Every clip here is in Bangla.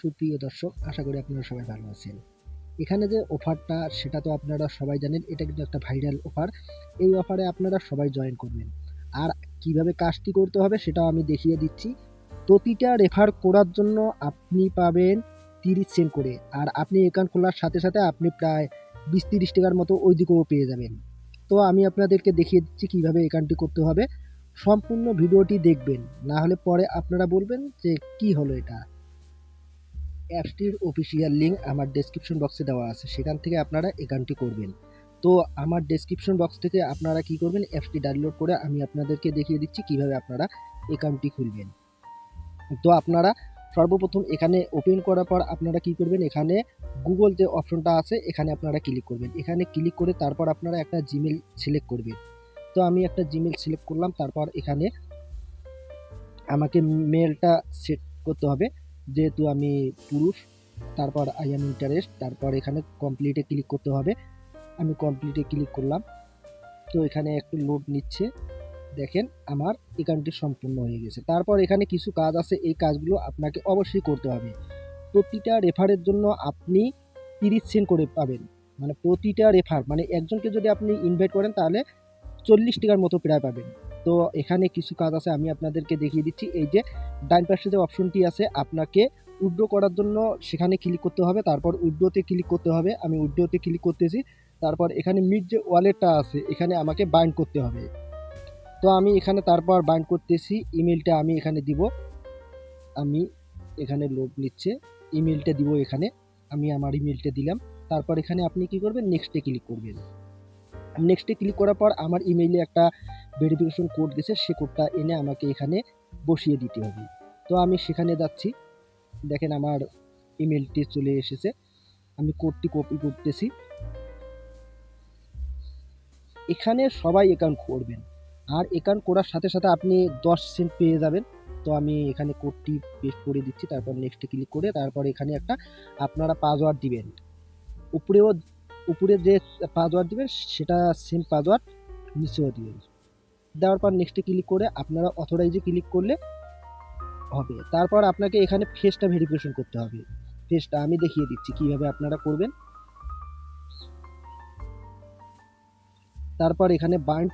সুপ্রিয় দর্শক, আশা করি আপনারা সবাই ভালো আছেন। এখানে যে অফারটা, সেটা তো আপনারা সবাই জানেন, এটা কিন্তু একটা ভাইরাল অফার। এই অফারে আপনারা সবাই জয়েন করবেন। আর কীভাবে কাজটি করতে হবে, সেটাও আমি দেখিয়ে দিচ্ছি। প্রতিটা রেফার করার জন্য আপনি পাবেন তিরিশ সেন্ট করে। আর আপনি অ্যাকাউন্ট খোলার সাথে সাথে আপনি প্রায় বিশ তিরিশ টাকার মতো ওই দিকেও পেয়ে যাবেন। তো আমি আপনাদেরকে দেখিয়ে দিচ্ছি কীভাবে অ্যাকাউন্টটি করতে হবে। সম্পূর্ণ ভিডিওটি দেখবেন। না হলে পরে আপনারা বলবেন যে কি হলো এটা। অ্যাপসটির অফিসিয়াল লিঙ্ক আমার ডেসক্রিপশন বক্সে দেওয়া আছে। সেখান থেকে আপনারা অ্যাকাউন্টটি করবেন। তো আমার ডেসক্রিপশন বক্স থেকে আপনারা কি করবেন? অ্যাপসটি ডাউনলোড করে আমি আপনাদেরকে দেখিয়ে দিচ্ছি কীভাবে আপনারা অ্যাকাউন্টটি খুলবেন। তো আপনারা সর্বপ্রথম এখানে ওপেন করার পর আপনারা কি করবেন? এখানে গুগল যে অপশনটা আছে, এখানে আপনারা ক্লিক করবেন। এখানে ক্লিক করে তারপর আপনারা একটা জিমেল সিলেক্ট করবেন। তো আমি একটা জিমেল সিলেক্ট করলাম, তারপর এখানে আমাকে মেলটা সেট করতে হবে। যেহেতু আমি পুরুষ, তারপর আই এম ইন্টারেস্ট তারপর এখানে কমপ্লিটে ক্লিক করতে হবে। আমি কমপ্লিটে ক্লিক করলাম। তো এখানে একটু লোড নিচ্ছে। দেখেন, আমার একাউন্টটি সম্পূর্ণ হয়ে গেছে। তারপর এখানে কিছু কাজ আছে। এই কাজগুলো আপনাকে অবশ্যই করতে হবে। প্রতিটা রেফারের জন্য আপনি তিরিশ সেন্ট করে পাবেন। মানে প্রতিটা রেফার মানে একজনকে যদি আপনি ইনভাইট করেন, তাহলে চল্লিশ টাকার মতো প্রায় পাবেন। তো এখানে কিছু কাজ আছে, আমি আপনাদেরকে দেখিয়ে দিচ্ছি। এই যে ডাইন পাশে যে অপশনটি আছে, আপনাকে উইড্রো করার জন্য সেখানে ক্লিক করতে হবে, তারপর উইড্রোতে ক্লিক করতে হবে। আমি উইড্রোতে ক্লিক করতেছি, তারপর এখানে মিড যে ওয়ালেটটা আছে, এখানে আমাকে বাইন্ড করতে হবে। তো আমি এখানে তারপর বাইন্ড করতেছি ইমেলটা আমি এখানে দিব। আমি এখানে লোড নিচ্ছে ইমেলটা দিব এখানে। আমি আমার ইমেলটা দিলাম। তারপর এখানে আপনি কি করবেন? নেক্সটে ক্লিক করবেন। নেক্সটে ক্লিক করার পর আমার ইমেইলে একটা ভেরিফিকেশন কোড গেছে, সে কোডটা এনে আমাকে এখানে বসিয়ে দিতে হবে। তো আমি সেখানে যাচ্ছি। দেখেন আমার ইমেলটি চলে এসেছে। আমি কোডটি কপি করতেছি। এখানে সবাই অ্যাকাউন্ট করবেন। আর অ্যাকাউন্ট করার সাথে সাথে আপনি দশ সেন্ট পেয়ে যাবেন। তো আমি এখানে কোডটি পেস্ট করে দিচ্ছি। তারপর নেক্সটে ক্লিক করে তারপর এখানে একটা আপনারা পাসওয়ার্ড দিবেন। উপরেও উপরে যে পাসওয়ার্ড দিবেন সেটা সেম পাসওয়ার্ড নিচেও দিবেন দেওয়ার পর নেক্সটে ক্লিক করে আপনারা অথরাইজে ক্লিক করলে হবে। তারপর আপনাকে এখানে ফেসটা ভেরিফিকেশন করতে হবে। ফেসটা আমি দেখিয়ে দিচ্ছি কীভাবে আপনারা করবেন। তারপর এখানে বান্ড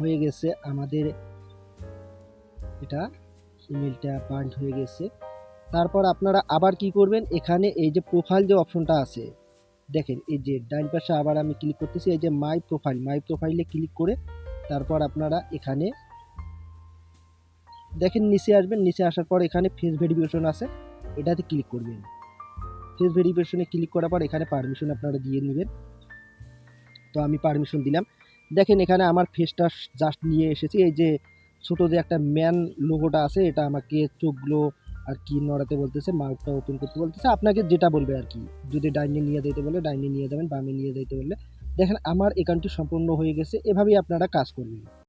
হয়ে গেছে আমাদের এটা ইমেলটা বান্ড হয়ে গেছে। তারপর আপনারা আবার কি করবেন, এখানে এই যে প্রোফাইল যে অপশনটা আছে দেখেন, এই যে ডাইন পাশে আবার আমি ক্লিক করতেছি, এই যে মাই প্রোফাইল মাই প্রোফাইলে ক্লিক করে তারপর আপনারা এখানে দেখেন, নিচে আসবেন, নিচে আসার পর এখানে ফেস ভেরিফিকেশন আছে, এটাতে ক্লিক করবেন। ফেস ভেরিফিকেশনে ক্লিক করার পর এখানে পারমিশন আপনারা দিয়ে নেবেন। তো আমি পারমিশন দিলাম। দেখেন, এখানে আমার ফেসটা জাস্ট নিয়ে এসেছি, এই যে ছোটো যে একটা ম্যান লোগোটা আছে, এটা আমাকে চোখগুলো আর কি নড়াতে বলতেছে, মাউথটা ওপেন করতে বলতেছে, আপনাকে যেটা বলবে আর কি। যদি ডাইনে নিয়ে যেতে বলে, ডাইনে নিয়ে যাবেন, বামে নিয়ে যেতে বললে। দেখেন, আমার অ্যাকাউন্টটি সম্পূর্ণ হয়ে গেছে, এভাবেই আপনারা কাজ করবেন।